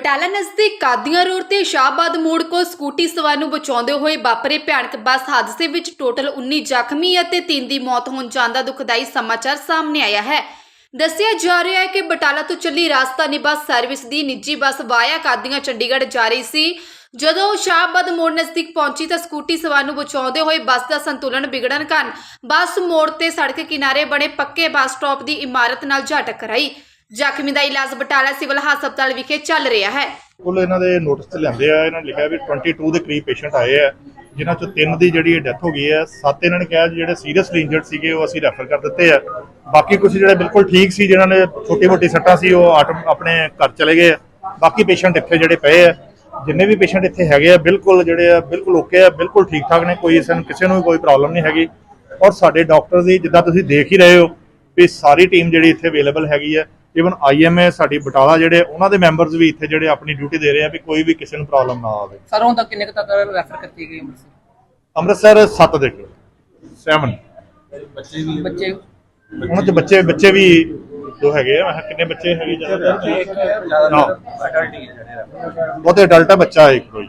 ਬਟਾਲਾ ਨਜ਼ਦੀਕ ਕਾਦੀਆਂ ਰੋਡ ਤੇ ਸ਼ਾਹਬਾਦ ਮੋੜ ਕੋਲ ਸਕੂਟੀ ਸਵਾਰ ਨੂੰ ਬਚਾਉਂਦੇ ਹੋਏ ਵਾਪਰੇ ਭਿਆਨਕ ਬੱਸ ਹਾਦਸੇ ਵਿੱਚ ਟੋਟਲ 19 ਜ਼ਖਮੀ ਅਤੇ 3 ਦੀ ਮੌਤ ਹੋਣ ਜਾਣ ਦੁਖਦਾਈ ਸਮਾਚਾਰ ਸਾਹਮਣੇ ਆਇਆ ਹੈ। ਦੱਸਿਆ ਜਾ ਰਿਹਾ ਹੈ ਕਿ ਬਟਾਲਾ ਤੋਂ ਚੱਲੀ ਰਾਜਧਾਨੀ ਬੱਸ ਸਰਵਿਸ ਦੀ ਨਿੱਜੀ ਬੱਸ ਵਾਇਆ ਕਾਦੀਆਂ ਚੰਡੀਗੜ੍ਹ ਜਾ ਰਹੀ ਸੀ। ਜਦੋਂ ਸ਼ਾਹਬਾਦ ਮੋੜ ਨਜ਼ਦੀਕ ਪਹੁੰਚੀ ਤਾਂ ਸਕੂਟੀ ਸਵਾਰ ਨੂੰ ਬਚਾਉਂਦੇ ਹੋਏ ਬੱਸ ਦਾ ਸੰਤੁਲਨ ਵਿਗੜਨ ਕਾਰਨ ਬੱਸ ਮੋੜ ਤੇ ਸੜਕ ਕਿਨਾਰੇ ਬਣੇ ਪੱਕੇ ਬੱਸ ਸਟਾਪ ਦੀ ਇਮਾਰਤ ਨਾਲ ਜਾ ਟਕਰਾਈ ਜ਼ਖਮੀ ਦਾ ਇਲਾਜ ਬਟਾਲਾ ਸਿਵਲ ਹਸਪਤਾਲ ਵਿਖੇ ਚੱਲ ਰਿਹਾ ਹੈ। ਕੁੱਲ ਇਹਨਾਂ ਦੇ ਨੋਟਿਸ ਤੇ ਲਿਆਂਦੇ ਆ, ਇਹਨਾਂ ਨੇ ਲਿਖਿਆ ਵੀ 22 ਦੇ ਕਰੀਬ ਪੇਸ਼ੈਂਟ ਆਏ ਆ, ਜਿਨ੍ਹਾਂ ਚੋਂ ਤਿੰਨ ਦੀ ਜਿਹੜੀ ਡੈਥ ਹੋ ਗਈ ਹੈ ਸੱਤ ਇਹਨਾਂ ਨੇ ਕਿਹਾ ਜਿਹੜੇ ਸੀਰੀਅਸਲੀ ਇੰਜਰਡ ਸੀਗੇ ਉਹ ਅਸੀਂ ਰੈਫਰ ਕਰ ਦਿੱਤੇ ਆ। ਬਾਕੀ ਕੁਝ ਜਿਹੜੇ ਬਿਲਕੁਲ ਠੀਕ ਸੀ, ਜਿਨ੍ਹਾਂ ਨੇ ਛੋਟੀ ਮੋਟੀ ਸੱਟਾਂ ਸੀ, ਉਹ ਆਟੋ- ਆਪਣੇ ਘਰ ਚਲੇ ਗਏ ਆ। ਬਾਕੀ ਪੇਸ਼ੈਂਟ ਇੱਥੇ ਜਿਹੜੇ ਪਏ ਆ, ਜਿੰਨੇ ਵੀ ਪੇਸ਼ੈਂਟ ਇੱਥੇ ਹੈਗੇ ਆ, ਬਿਲਕੁਲ ਜਿਹੜੇ ਆ, ਬਿਲਕੁਲ ਓਕੇ ਆ, ਬਿਲਕੁਲ ਠੀਕ ਠਾਕ ਨੇ, ਕੋਈ ਸਾਨੂੰ ਕਿਸੇ ਨੂੰ ਵੀ ਕੋਈ ਪ੍ਰੋਬਲਮ ਨਹੀਂ ਹੈਗੀ। ਔਰ ਸਾਡੇ ਡਾਕਟਰ ਦੀ, ਜਿੱਦਾਂ ਤੁਸੀਂ ਦੇਖ ਹੀ ਰਹੇ ਹੋ ਵੀ ਸਾਰੀ ਟੀਮ ਜਿਹੜੀ ਇੱਥੇ ਅਵੇਲੇਬਲ ਹੈਗੀ ਹੈ। ਇਵਨ ਆਈਐਮਏ ਸਾਡੀ ਬਟਾਲਾ ਜਿਹੜੇ ਉਹਨਾਂ ਦੇ ਮੈਂਬਰਸ ਵੀ ਇੱਥੇ ਜਿਹੜੇ ਆਪਣੀ ਡਿਊਟੀ ਦੇ ਰਹੇ ਆ ਵੀ ਕੋਈ ਵੀ ਕਿਸੇ ਨੂੰ ਪ੍ਰੋਬਲਮ ਨਾ ਆਵੇ। ਸਰ ਹੁਣ ਤੱਕ ਕਿੰਨੇ ਕੁ ਤੱਕ ਰੈਫਰ ਕੀਤੀ ਗਈ ਅੰਮ੍ਰਿਤਸਰ? ਅੰਮ੍ਰਿਤਸਰ 7 ਦੇ 7 ਬੱਚੇ ਉਹਨਾਂ ਚ ਬੱਚੇ ਬੱਚੇ ਵੀ ਦੋ ਹੈਗੇ ਆ। ਮੈਂ ਕਿਹਾ ਕਿੰਨੇ ਬੱਚੇ ਹੈਗੇ ਜ਼ਿਆਦਾ ਨਾ। ਬਹੁਤੇ ਅਡਲਟ ਆ। ਬੱਚਾ ਇੱਕ ਕੋਈ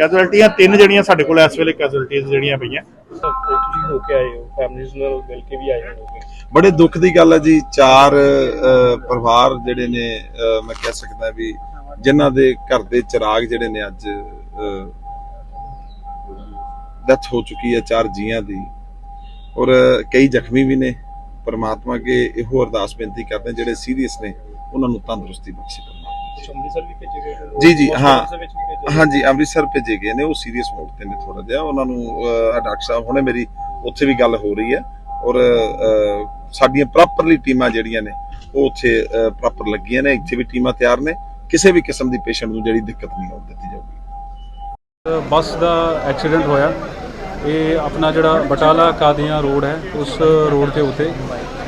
ਕੈਜੁਅਲਟੀਆਂ ਤਿੰਨ ਜਿਹੜੀਆਂ ਸਾਡੇ ਕੋਲ ਇਸ ਵੇਲੇ ਕੈਜੁਅਲਟੀਆਂ ਜਿਹੜੀਆਂ ਪਈਆਂ। ਤੁਸੀਂ ਹੋ ਕੇ ਆਏ ਹੋ ਫੈਮਿਲੀਜ਼ ਨਾਲ ਮਿਲ ਕੇ ਵੀ ਆਏ ਹੋਗੇ ਬੜੇ ਦੁੱਖ ਦੀ ਗੱਲ ਹੈ ਜੀ ਚਾਰ ਅਹ, ਪਰਿਵਾਰ ਜਿਹੜੇ ਨੇ ਮੈਂ ਕਹਿ ਸਕਦਾ ਵੀ ਜਿਨ੍ਹਾਂ ਦੇ ਘਰ ਦੇ ਚਿਰਾਗ ਜਿਹੜੇ ਨੇ ਅੱਜ ਡੈਥ ਹੋ ਚੁੱਕੀ ਹੈ ਚਾਰ ਜੀਆਂ ਦੀ। ਔਰ ਕਈ ਜ਼ਖਮੀ ਵੀ ਨੇ ਪਰਮਾਤਮਾ ਅੱਗੇ ਇਹੋ ਅਰਦਾਸ ਬੇਨਤੀ ਕਰਦੇ ਜਿਹੜੇ ਸੀਰੀਅਸ ਨੇ ਉਹਨਾਂ ਨੂੰ ਤੰਦਰੁਸਤੀ ਬਖਸ਼ੇ ਕੁਝ ਅੰਮ੍ਰਿਤਸਰ ਵੀ ਭੇਜੇ ਗਏ ਨੇ? ਜੀ, ਜੀ, ਹਾਂ। ਹਾਂਜੀ ਅੰਮ੍ਰਿਤਸਰ ਭੇਜੇ ਗਏ ਨੇ ਉਹ ਸੀਰੀਅਸ ਮੋਡ ਤੇ ਨੇ ਥੋੜਾ ਜਿਹਾ। ਉਹਨਾਂ ਨੂੰ ਡਾਕਟਰ ਸਾਹਿਬ ਹੁਣੇ ਮੇਰੀ ਉੱਥੇ ਵੀ ਗੱਲ ਹੋ ਰਹੀ ਹੈ। ਔਰ ਸਾਡੀਆਂ ਪ੍ਰੋਪਰਲੀ ਟੀਮਾਂ ਜਿਹੜੀਆਂ ਨੇ ਉਹ ਉੱਥੇ ਪ੍ਰੋਪਰ ਲੱਗੀਆਂ ਨੇ। ਇੱਥੇ ਵੀ ਟੀਮਾਂ ਤਿਆਰ ਨੇ। ਕਿਸੇ ਵੀ ਕਿਸਮ ਦੀ ਪੇਸ਼ੈਂਟ ਨੂੰ ਜਿਹੜੀ ਦਿੱਕਤ ਨਹੀਂ ਆਉਣ ਦਿੱਤੀ ਜਾਊਗੀ। ਬੱਸ ਦਾ ਐਕਸੀਡੈਂਟ ਹੋਇਆ। ਇਹ ਆਪਣਾ ਜਿਹੜਾ ਬਟਾਲਾ ਕਾਦੀਆਂ ਰੋਡ ਹੈ ਉਸ ਰੋਡ ਦੇ ਉੱਤੇ